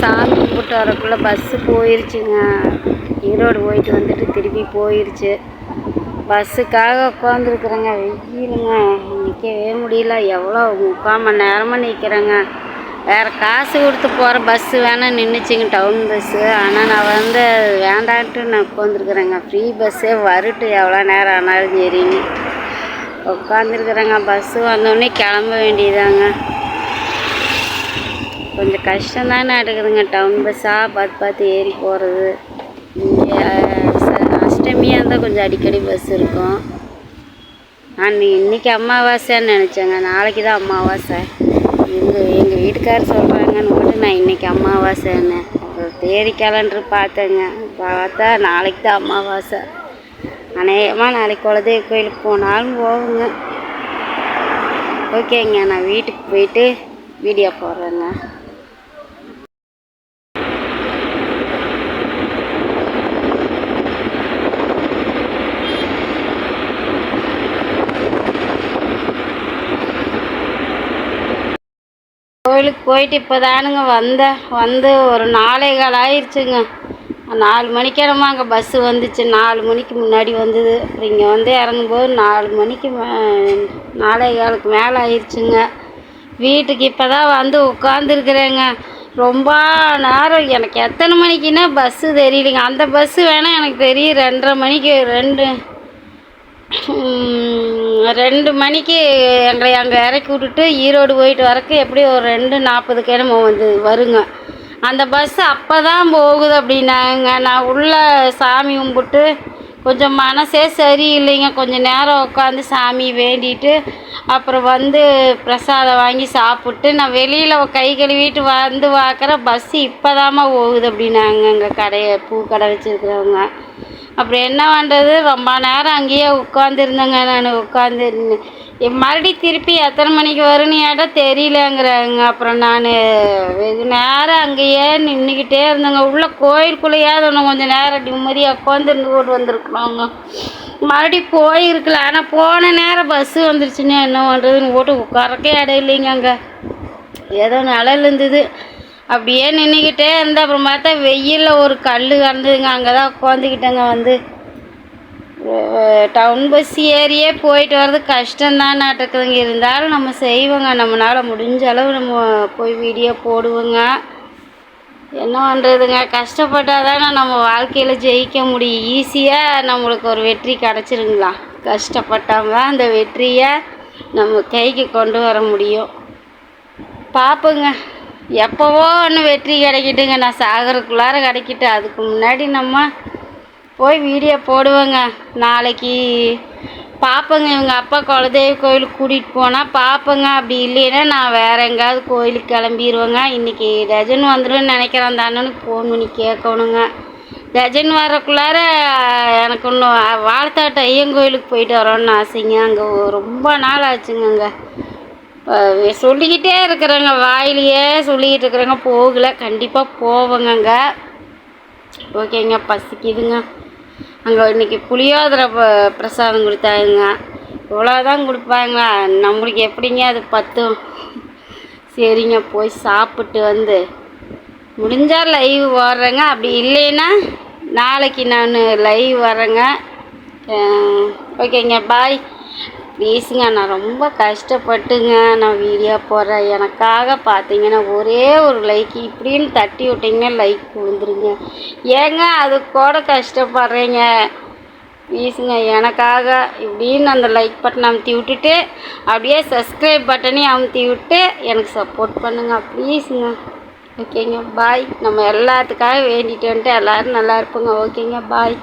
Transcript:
சாமி கும்பிட்டு வரக்குள்ளே பஸ்ஸு போயிருச்சுங்க. ஈரோடு போயிட்டு வந்துட்டு திருப்பி போயிருச்சு. பஸ்ஸுக்காக உட்காந்துருக்குறேங்க வெயிலுங்க. நிற்கவே முடியல. எவ்வளோ முக்கால் மணி நேரமாக நிற்கிறேங்க வேறு காசு கொடுத்து போகிற பஸ்ஸு வேணால் நின்றுச்சிங்க டவுன் பஸ்ஸு ஆனால் நான் வந்து வேண்டான்ட்டு நான் உட்காந்துருக்குறேங்க ஃப்ரீ பஸ்ஸே வரட்டு எவ்வளோ நேரம் ஆனாலும் சரின்னு. உட்காந்துருக்குறேங்க பஸ்ஸு வந்தோடனே கிளம்ப வேண்டியதாங்க. கொஞ்சம் கஷ்டம்தானே எடுக்குதுங்க டவுன் பஸ்ஸாக பார்த்து பார்த்து ஏறி போகிறது இங்கே அஷ்டமியாக இருந்தால் கொஞ்சம் அடிக்கடி பஸ் இருக்கும். நான் இன்னைக்கு அமாவாசைன்னு நினச்சேங்க. நாளைக்கு தான் அமாவாசை. எங்கள் எங்கள் வீட்டுக்காரர் சொல்கிறாங்கன்னு கூட நான் இன்னைக்கு அமாவாசைன்னு. தேதி கேலண்டர் பார்த்தேங்க. பார்த்தா நாளைக்கு தான் அமாவாசை. அநேகமாக நாளைக்கு குலதெய்வ கோயிலுக்கு போனாலும் போகுங்க ஓகேங்க. நான் வீட்டுக்கு போயிட்டு வீடியோ போடுறேங்க. கோயிலுக்கு போயிட்டு இப்போ தானுங்க வந்தேன் வந்து ஒரு நாலே கால் ஆயிடுச்சுங்க நாலு மணிக்கிழமை அங்கே பஸ்ஸு வந்துச்சு. நாலு மணிக்கு முன்னாடி வந்தது. அப்புறம் இங்கே வந்து இறங்கும்போது நாலு மணிக்கு மே நாலே காலுக்கு மேலே ஆயிடுச்சுங்க வீட்டுக்கு இப்போ தான் வந்து உட்காந்துருக்குறேங்க ரொம்ப நேரம் எனக்கு எத்தனை மணிக்குன்னா பஸ்ஸு தெரியலைங்க. அந்த பஸ்ஸு வேணால் எனக்கு தெரியும். ரெண்டரை மணிக்கு ரெண்டு ரெண்டு மணிக்கு எங்களை அங்கே இறக்கி விட்டுட்டு ஈரோடு போயிட்டு வரக்கு எப்படி ஒரு ரெண்டு நாற்பதுக்கு என்னமோ வந்து வருங்க. அந்த பஸ் அப்போ தான் போகுது அப்படின்னாங்க. நான் உள்ள சாமி கும்பிட்டு கொஞ்சம் மனசே சரியில்லைங்க. கொஞ்சம் நேரம் உட்காந்து சாமி வேண்டிட்டு அப்புறம் வந்து பிரசாதம் வாங்கி சாப்பிட்டு நான் வெளியில் கை கழுவிட்டு வந்து பார்க்குற பஸ்ஸு இப்போ போகுது அப்படின்னாங்க எங்கள் கடையை பூ கடை வச்சுருக்குறவங்க. அப்புறம் என்ன பண்ணுறது ரொம்ப நேரம் அங்கேயே உட்காந்துருந்தேங்க நான் உட்காந்து மறுபடியும் திருப்பி எத்தனை மணிக்கு வரும்னு கேட்டால் தெரியலங்கிறாங்க. அப்புறம் நான் வெகு நேரம் அங்கேயே நின்றுக்கிட்டே இருந்தேங்க. உள்ளே கோயிலுக்குள்ளேயாவது ஒன்று கொஞ்சம் நேரம் நிம்மதியாக உட்காந்துருந்து கொண்டு வந்திருக்கணுங்க. மறுபடியும் போயிருக்கலாம் ஆனால் போன நேரம் பஸ்ஸு வந்துருச்சுன்னா என்ன பண்ணுறதுன்னு போட்டு உட்காரக்கே இடம் இல்லைங்க அங்கே ஏதோ நிழல் இருந்தது. அப்படியே நின்றுக்கிட்டே இருந்தேன் அப்புறம் பார்த்தா வெயிலில் ஒரு கல் கிடந்ததுங்க அங்கே தான் உட்காந்துக்கிட்டேங்க வந்து டவுன் பஸ் ஏறியே போயிட்டு வர்றது கஷ்டம்தான் நாட்டுக்குதுங்க இருந்தாலும் நம்ம செய்வோங்க. நம்மளால் முடிஞ்ச அளவு நம்ம போய் வீடியோ போடுவோங்க. என்ன பண்ணுறதுங்க கஷ்டப்பட்டால் தானே நம்ம வாழ்க்கையில் ஜெயிக்க முடியும். ஈஸியாக நம்மளுக்கு ஒரு வெற்றி கிடச்சிருங்களா? கஷ்டப்பட்டால் தான் அந்த வெற்றியை நம்ம கைக்கு கொண்டு வர முடியும். பார்ப்போங்க. எப்போவோ ஒன்று வெற்றி கிடைக்கிட்டுங்க. நான் சாகரக்குள்ளார கிடைக்கிட்டு அதுக்கு முன்னாடி நம்ம போய் வீடியோ போடுவேங்க. நாளைக்கு பார்ப்பேங்க இவங்க அப்பா குலதெய்வ கோயிலுக்கு கூட்டிகிட்டு போனால் பார்ப்பேங்க அப்படி இல்லைன்னா நான் வேறு எங்கேயாவது கோயிலுக்கு கிளம்பிடுவேங்க இன்றைக்கி டஜன் வந்துடும் நினைக்கிறேன். அந்த அண்ணனுக்கு ஃபோன் பண்ணி கேட்கணுங்க. டஜன் வரக்குள்ளார எனக்கு இன்னும் வாழத்தாட்டு ஐயன் கோயிலுக்கு போயிட்டு வரோன்னு ஆசைங்க. அங்கே ரொம்ப நாள் ஆச்சுங்க அங்கே. சொல்லிக்கிட்டே இருக்கிறேங்க வாயிலேயே சொல்லிக்கிட்டு இருக்கிறேங்க. போகல கண்டிப்பாக போவேங்க அங்கே ஓகேங்க பசிக்குதுங்க. அங்கே இன்னைக்கு புளியோதரை ப- பிரசாதம் கொடுத்தாங்க. இவ்வளோதான் கொடுப்பாங்க. நம்மளுக்கு எப்படிங்க அது பத்தும்? சரிங்க போய் சாப்பிட்டு வந்து. முடிஞ்சால் லைவ் வர்றேங்க அப்படி இல்லைன்னா நாளைக்கு நான் லைவ் வரேங்க. ஓகேங்க பாய் ப்ளீஸுங்க நான் ரொம்ப கஷ்டப்பட்டுங்க நான் வீடியோ போடுறேன் எனக்காக பார்த்தீங்கன்னா ஒரே ஒரு லைக் இப்படின்னு தட்டி விட்டிங்கன்னா லைக் விழுந்துருங்க. ஏங்க அது கூட கஷ்டப்படுறீங்க? ப்ளீஸுங்க எனக்காக இப்படின்னு அந்த லைக் பட்டன் அமுத்தி விட்டுட்டு அப்படியே சப்ஸ்கிரைப் பட்டனையும் அமுத்தி விட்டு எனக்கு சப்போர்ட் பண்ணுங்க ப்ளீஸுங்க ஓகேங்க பாய் நம்ம எல்லாத்துக்காக வேண்டிட்டு வந்துட்டு எல்லோரும் நல்லா இருப்போங்க. ஓகேங்க பாய்